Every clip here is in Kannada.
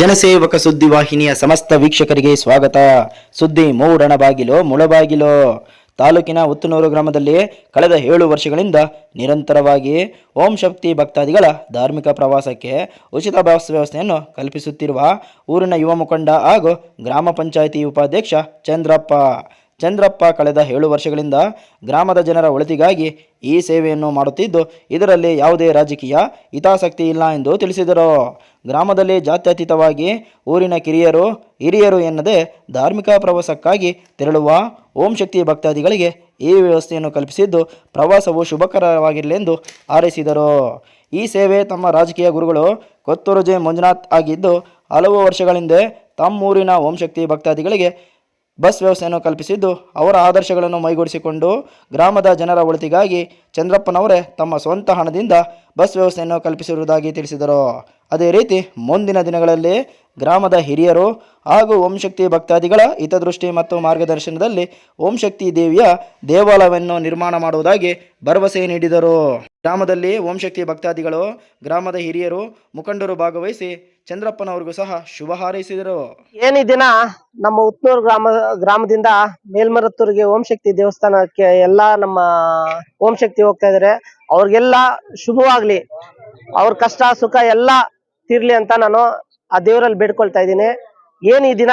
ಜನಸೇವಕ ಸುದ್ದಿವಾಹಿನಿಯ ಸಮಸ್ತ ವೀಕ್ಷಕರಿಗೆ ಸ್ವಾಗತ. ಸುದ್ದಿ ಮೂಡಣ ಬಾಗಿಲು ಮುಳಬಾಗಿಲು ತಾಲೂಕಿನ ಉತ್ತನೂರು ಗ್ರಾಮದಲ್ಲಿ ಕಳೆದ ಏಳು ವರ್ಷಗಳಿಂದ ನಿರಂತರವಾಗಿ ಓಂ ಶಕ್ತಿ ಭಕ್ತಾದಿಗಳ ಧಾರ್ಮಿಕ ಪ್ರವಾಸಕ್ಕೆ ಉಚಿತ ಬಸ್ ವ್ಯವಸ್ಥೆಯನ್ನು ಕಲ್ಪಿಸುತ್ತಿರುವ ಊರಿನ ಯುವ ಮುಖಂಡ ಹಾಗೂ ಗ್ರಾಮ ಪಂಚಾಯಿತಿ ಉಪಾಧ್ಯಕ್ಷ ಚಂದ್ರಪ್ಪ. ಚಂದ್ರಪ್ಪ ಕಳೆದ ಏಳು ವರ್ಷಗಳಿಂದ ಗ್ರಾಮದ ಜನರ ಒಳಿತಿಗಾಗಿ ಈ ಸೇವೆಯನ್ನು ಮಾಡುತ್ತಿದ್ದು, ಇದರಲ್ಲಿ ಯಾವುದೇ ರಾಜಕೀಯ ಹಿತಾಸಕ್ತಿ ಇಲ್ಲ ಎಂದು ತಿಳಿಸಿದರು. ಗ್ರಾಮದಲ್ಲಿ ಜಾತ್ಯತೀತವಾಗಿ ಊರಿನ ಕಿರಿಯರು, ಹಿರಿಯರು ಎನ್ನದೇ ಧಾರ್ಮಿಕ ಪ್ರವಾಸಕ್ಕಾಗಿ ತೆರಳುವ ಓಂ ಶಕ್ತಿ ಭಕ್ತಾದಿಗಳಿಗೆ ಈ ವ್ಯವಸ್ಥೆಯನ್ನು ಕಲ್ಪಿಸಿದ್ದು, ಪ್ರವಾಸವು ಶುಭಕರವಾಗಿರಲೆಂದು ಹಾರೈಸಿದರು. ಈ ಸೇವೆ ತಮ್ಮ ರಾಜಕೀಯ ಗುರುಗಳು ಕೊತ್ತೂರು ಜೆ ಮಂಜುನಾಥ್ ಆಗಿದ್ದು, ಹಲವು ವರ್ಷಗಳಿಂದ ತಮ್ಮೂರಿನ ಓಂ ಶಕ್ತಿ ಭಕ್ತಾದಿಗಳಿಗೆ ಬಸ್ ವ್ಯವಸ್ಥೆಯನ್ನು ಕಲ್ಪಿಸಿದ್ದು ಅವರ ಆದರ್ಶಗಳನ್ನು ಮೈಗೂಡಿಸಿಕೊಂಡು ಗ್ರಾಮದ ಜನರ ಒಳಿತಿಗಾಗಿ ಚಂದ್ರಪ್ಪನವರೇ ತಮ್ಮ ಸ್ವಂತ ಹಣದಿಂದ ಬಸ್ ವ್ಯವಸ್ಥೆಯನ್ನು ಕಲ್ಪಿಸಿರುವುದಾಗಿ ತಿಳಿಸಿದರು. ಅದೇ ರೀತಿ ಮುಂದಿನ ದಿನಗಳಲ್ಲಿ ಗ್ರಾಮದ ಹಿರಿಯರು ಹಾಗೂ ಓಂ ಶಕ್ತಿ ಭಕ್ತಾದಿಗಳ ಹಿತದೃಷ್ಟಿ ಮತ್ತು ಮಾರ್ಗದರ್ಶನದಲ್ಲಿ ಓಂ ಶಕ್ತಿ ದೇವಿಯ ದೇವಾಲಯವನ್ನು ನಿರ್ಮಾಣ ಮಾಡುವುದಾಗಿ ಭರವಸೆ ನೀಡಿದರು. ಗ್ರಾಮದಲ್ಲಿ ಓಂ ಶಕ್ತಿ ಭಕ್ತಾದಿಗಳು, ಗ್ರಾಮದ ಹಿರಿಯರು ಮುಖಂಡರು ಭಾಗವಹಿಸಿ ಚಂದ್ರಪ್ಪನವರಿಗೂ ಸಹ ಶುಭ ಹಾರೈಸಿದರು. ಏನಿ ದಿನ ನಮ್ಮ ಉತ್ನೂರು ಗ್ರಾಮ, ಗ್ರಾಮದಿಂದ ಮೇಲ್ಮರತ್ತೂರಿಗೆ ಓಂ ಶಕ್ತಿ ದೇವಸ್ಥಾನಕ್ಕೆ ಎಲ್ಲಾ ನಮ್ಮ ಓಂ ಶಕ್ತಿ ಹೋಗ್ತಾ ಇದಾರೆ. ಅವ್ರಿಗೆಲ್ಲ ಶುಭವಾಗ್ಲಿ. ಅವ್ರ ಕಷ್ಟ, ಸುಖ ಎಲ್ಲ ತೀರ್ಲಿ ಅಂತ ನಾನು ಆ ದೇವರಲ್ಲಿ ಬೇಡ್ಕೊಳ್ತಾ ಇದ್ದೀನಿ. ಏನ್ ಈ ದಿನ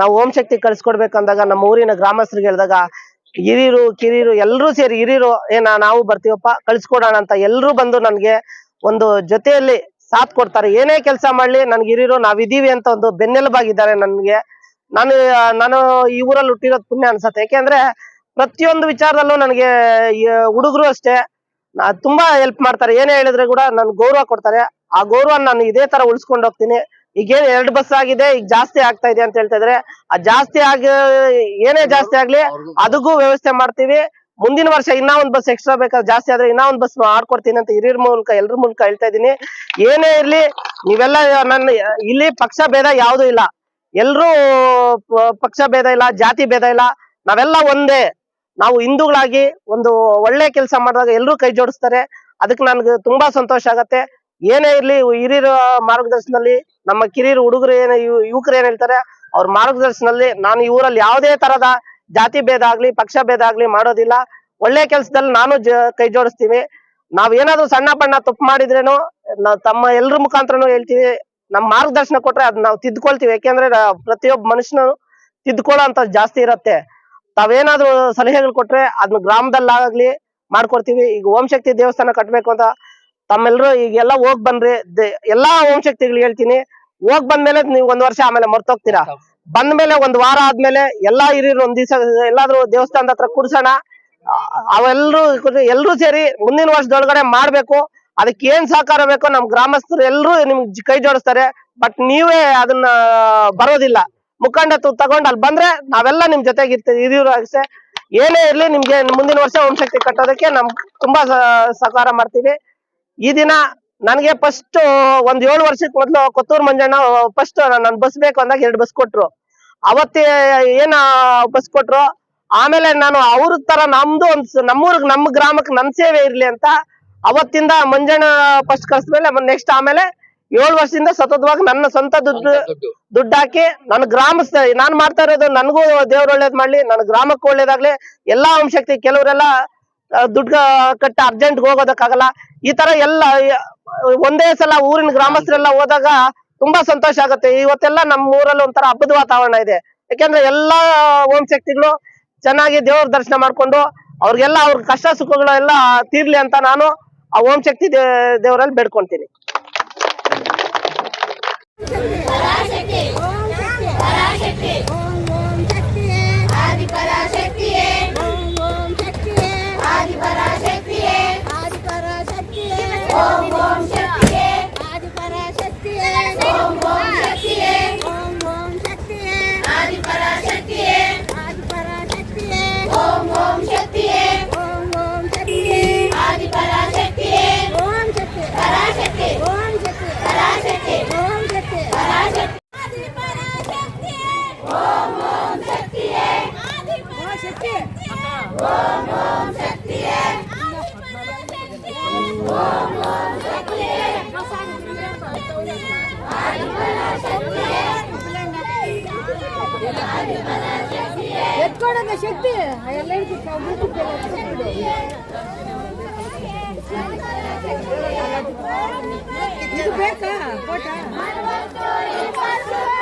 ನಾವು ಓಂ ಶಕ್ತಿ ಕಳ್ಸಿಕೊಡ್ಬೇಕಂದಾಗ ನಮ್ಮ ಊರಿನ ಗ್ರಾಮಸ್ಥರಿಗೆ ಹೇಳಿದಾಗ, ಹಿರಿಯರು, ಕಿರಿಯರು ಎಲ್ಲರೂ ಸೇರಿ ಹಿರಿಯರು ಏನ ನಾವು ಬರ್ತೀವಪ್ಪ, ಕಳ್ಸಿಕೊಡೋಣ ಅಂತ ಎಲ್ಲರೂ ಬಂದು ನನ್ಗೆ ಒಂದು ಜೊತೆಯಲ್ಲಿ ಸಾಥ್ ಕೊಡ್ತಾರೆ. ಏನೇ ಕೆಲಸ ಮಾಡ್ಲಿ, ನನ್ಗೆ ಹಿರಿಯರು ನಾವಿದ್ದೀವಿ ಅಂತ ಒಂದು ಬೆನ್ನೆಲುಬಾಗಿದ್ದಾರೆ ನನ್ಗೆ. ನಾನು ನಾನು ಈ ಊರಲ್ಲಿ ಹುಟ್ಟಿರೋದು ಪುಣ್ಯ ಅನ್ಸತ್ತೆ. ಯಾಕೆಂದ್ರೆ ಪ್ರತಿಯೊಂದು ವಿಚಾರದಲ್ಲೂ ನನಗೆ ಹುಡುಗರು ಅಷ್ಟೇ ತುಂಬಾ ಹೆಲ್ಪ್ ಮಾಡ್ತಾರೆ. ಏನೇ ಹೇಳಿದ್ರೆ ಕೂಡ ನನ್ಗೆ ಗೌರವ ಕೊಡ್ತಾರೆ. ಆ ಗೌರವ ನಾನು ಇದೇ ತರ ಉಳಿಸ್ಕೊಂಡು ಹೋಗ್ತೀನಿ. ಈಗೇನ್ ಎರಡು ಬಸ್ ಆಗಿದೆ, ಈಗ ಜಾಸ್ತಿ ಆಗ್ತಾ ಇದೆ ಅಂತ ಹೇಳ್ತಾ ಇದ್ರೆ, ಆ ಜಾಸ್ತಿ ಆಗ, ಏನೇ ಜಾಸ್ತಿ ಆಗ್ಲಿ, ಅದಕ್ಕೂ ವ್ಯವಸ್ಥೆ ಮಾಡ್ತೀವಿ. ಮುಂದಿನ ವರ್ಷ ಇನ್ನ ಒಂದ್ ಬಸ್ ಎಕ್ಸ್ಟ್ರಾ ಬೇಕಾದ್ರೆ ಜಾಸ್ತಿ ಆದ್ರೆ ಇನ್ನ ಒಂದ್ ಬಸ್ ಮಾಡ್ಕೊಡ್ತೀನಿ ಅಂತ ಹಿರಿಯರ ಮೂಲಕ, ಎಲ್ರ ಮೂಲಕ ಹೇಳ್ತಾ ಇದೀನಿ ಏನೇ ಇರ್ಲಿ, ನೀವೆಲ್ಲ ನನ್ನ, ಇಲ್ಲಿ ಪಕ್ಷ ಭೇದ ಯಾವ್ದು ಇಲ್ಲ. ಎಲ್ರೂ ಪಕ್ಷ ಭೇದ ಇಲ್ಲ, ಜಾತಿ ಭೇದ ಇಲ್ಲ. ನಾವೆಲ್ಲ ಒಂದೇ. ನಾವು ಹಿಂದೂಗಳಾಗಿ ಒಂದು ಒಳ್ಳೆ ಕೆಲಸ ಮಾಡಿದಾಗ ಎಲ್ಲರೂ ಕೈ ಜೋಡಿಸ್ತಾರೆ. ಅದಕ್ಕೆ ನನ್ಗೆ ತುಂಬಾ ಸಂತೋಷ ಆಗತ್ತೆ. ಏನೇ ಇರ್ಲಿ, ಹಿರಿಯರ ಮಾರ್ಗದರ್ಶನದಲ್ಲಿ, ನಮ್ಮ ಕಿರಿಯರು, ಹುಡುಗರು ಏನ ಯುವಕರು ಏನ್ ಹೇಳ್ತಾರೆ, ಅವ್ರ ಮಾರ್ಗದರ್ಶನದಲ್ಲಿ ನಾನು ಇವರಲ್ಲಿ ಯಾವುದೇ ತರದ ಜಾತಿ ಭೇದ ಆಗ್ಲಿ, ಪಕ್ಷ ಭೇದ ಆಗ್ಲಿ ಮಾಡೋದಿಲ್ಲ. ಒಳ್ಳೆ ಕೆಲ್ಸದಲ್ಲಿ ನಾನು ಕೈ ಜೋಡಿಸ್ತೀವಿ. ನಾವ್ ಏನಾದ್ರು ಸಣ್ಣ ಪಣ್ಣ ತಪ್ಪು ಮಾಡಿದ್ರೇನು ನಾವ್ ತಮ್ಮ ಎಲ್ರ ಮುಖಾಂತರನು ಹೇಳ್ತೀವಿ. ನಮ್ ಮಾರ್ಗದರ್ಶನ ಕೊಟ್ರೆ ಅದ್ ನಾವು ತಿದ್ಕೊಳ್ತೀವಿ. ಯಾಕೆಂದ್ರೆ ಪ್ರತಿಯೊಬ್ಬ ಮನುಷ್ಯನ ತಿದ್ಕೊಳ್ಳೋ ಅಂತ ಜಾಸ್ತಿ ಇರತ್ತೆ. ತಾವೇನಾದ್ರು ಸಲಹೆಗಳು ಕೊಟ್ರೆ ಅದನ್ನ ಗ್ರಾಮದಲ್ಲಾಗ್ಲಿ ಮಾಡ್ಕೊಡ್ತೀವಿ. ಈಗ ಓಂ ಶಕ್ತಿ ದೇವಸ್ಥಾನ ಕಟ್ಬೇಕು ಅಂತ ತಮ್ಮೆಲ್ರು ಈಗೆಲ್ಲ ಹೋಗ್ ಬನ್ರಿ. ಎಲ್ಲಾ ಓಂ ಶಕ್ತಿಗಳು ಹೇಳ್ತೀನಿ. ಹೋಗ್ ಬಂದ್ಮೇಲೆ ನೀವು ಒಂದ್ ವರ್ಷ ಆಮೇಲೆ ಮರ್ತೋಗ್ತೀರಾ. ಬಂದ್ಮೇಲೆ ಒಂದ್ ವಾರ ಆದ್ಮೇಲೆ ಎಲ್ಲಾ ಹಿರಿಯರು ಒಂದ್ ದಿವಸ, ಎಲ್ಲಾದ್ರೂ ದೇವಸ್ಥಾನದ ಹತ್ರ ಕೂರ್ಸೋಣ. ಅವೆಲ್ಲರೂ ಎಲ್ರು ಸೇರಿ ಮುಂದಿನ ವರ್ಷದೊಳಗಡೆ ಮಾಡ್ಬೇಕು. ಅದಕ್ಕೆ ಏನ್ ಸಹಕಾರ ಬೇಕು ನಮ್ ಗ್ರಾಮಸ್ಥರು ಎಲ್ರು ನಿಮ್ಗೆ ಕೈ ಜೋಡಿಸ್ತಾರೆ. ಬಟ್ ನೀವೇ ಅದನ್ನ ಬರೋದಿಲ್ಲ. ಮುಖಂಡತ್ವ ತಗೊಂಡ್ ಅಲ್ಲಿ ಬಂದ್ರೆ ನಾವೆಲ್ಲ ನಿಮ್ ಜೊತೆಗೆ ಇರ್ತೀವಿ, ಹಿರಿಯರು ಅಷ್ಟೇ. ಏನೇ ಇರ್ಲಿ ನಿಮ್ಗೆ ಮುಂದಿನ ವರ್ಷ ವಂಶಕ್ತಿ ಕಟ್ಟೋದಕ್ಕೆ ನಮ್ ತುಂಬಾ ಸಹಕಾರ ಮಾಡ್ತೀವಿ. ಈ ದಿನ ನನಗೆ ಫಸ್ಟ್ ಒಂದ್ ಏಳು ವರ್ಷಕ್ಕೆ ಮೊದ್ಲು ಕೊತ್ತೂರು ಮಂಜಣ್ಣ ಫಸ್ಟ್ ನನ್ ಬಸ್ ಬೇಕು ಅಂದಾಗ ಎರಡು ಬಸ್ ಕೊಟ್ರು. ಅವತ್ತೇ ಏನ ಬಸ್ ಕೊಟ್ರು? ಆಮೇಲೆ ನಾನು ಅವ್ರ ತರ ನಮ್ದು ಒಂದ್ ನಮ್ಮೂರ್ಗ್ ನಮ್ಮ ಗ್ರಾಮಕ್ಕೆ ನನ್ ಸೇವೆ ಇರ್ಲಿ ಅಂತ ಅವತ್ತಿಂದ ಮಂಜಣ್ಣ ಫಸ್ಟ್ ಕಳ್ಸಿದ್ಮೇಲೆ ನೆಕ್ಸ್ಟ್ ಆಮೇಲೆ ಏಳು ವರ್ಷದಿಂದ ಸತತವಾಗಿ ನನ್ನ ಸ್ವಂತ ದುಡ್ಡು ದುಡ್ಡು. ಹಾಕಿ ನನ್ನ ಗ್ರಾಮ ನಾನು ಮಾಡ್ತಾ ಇರೋದು ನನಗೂ ದೇವ್ರ ಒಳ್ಳೇದ್ ಮಾಡ್ಲಿ ನನ್ನ ಗ್ರಾಮಕ್ಕೆ ಒಳ್ಳೇದಾಗ್ಲಿ ಎಲ್ಲಾ ಅಂಶಕ್ತಿ ಕೆಲವರೆಲ್ಲ ದುಡ್ಡು ಕಟ್ಟ ಅರ್ಜೆಂಟ್ ಹೋಗೋದಕ್ಕಾಗಲ್ಲ. ಈ ತರ ಎಲ್ಲ ಒಂದೇ ಸಲ ಊರಿನ ಗ್ರಾಮಸ್ಥರೆಲ್ಲ ಹೋದಾಗ ತುಂಬಾ ಸಂತೋಷ ಆಗುತ್ತೆ. ಇವತ್ತೆಲ್ಲ ನಮ್ಮ ಊರಲ್ಲಿ ಒಂಥರ ಹಬ್ಬದ ವಾತಾವರಣ ಇದೆ. ಯಾಕೆಂದ್ರೆ ಎಲ್ಲಾ ಓಂ ಶಕ್ತಿಗಳು ಚೆನ್ನಾಗಿ ದೇವ್ರ ದರ್ಶನ ಮಾಡ್ಕೊಂಡು ಅವ್ರಿಗೆಲ್ಲ ಅವ್ರ ಕಷ್ಟ ಸುಖಗಳು ಎಲ್ಲ ತೀರ್ಲಿ ಅಂತ ನಾನು ಆ ಓಂ ಶಕ್ತಿ ದೇವರಲ್ಲಿ ಬೇಡ್ಕೊಂತೀನಿ ಆದಿಪರಾಶಕ್ತಿಯೇ ಓಂ ಓಂ ಶಕ್ತಿಯೇ ಓಂ ಶಕ್ತಿ ಓಂ ಓಂ ಶಕ್ತಿಯೇ ಆದಿಪರಾಶಕ್ತಿಯೇ ಓಂ ಓಂ ಶಕ್ತಿಯೇ ಎತ್ಕೊಳಂಗ ಶಕ್ತಿ ಎಲ್ಲ ಇದು ಬೇಕಾ ಫೋಟ ನಮ್ಗೆ ಕೊಡು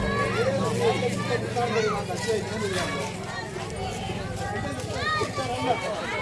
Thank you.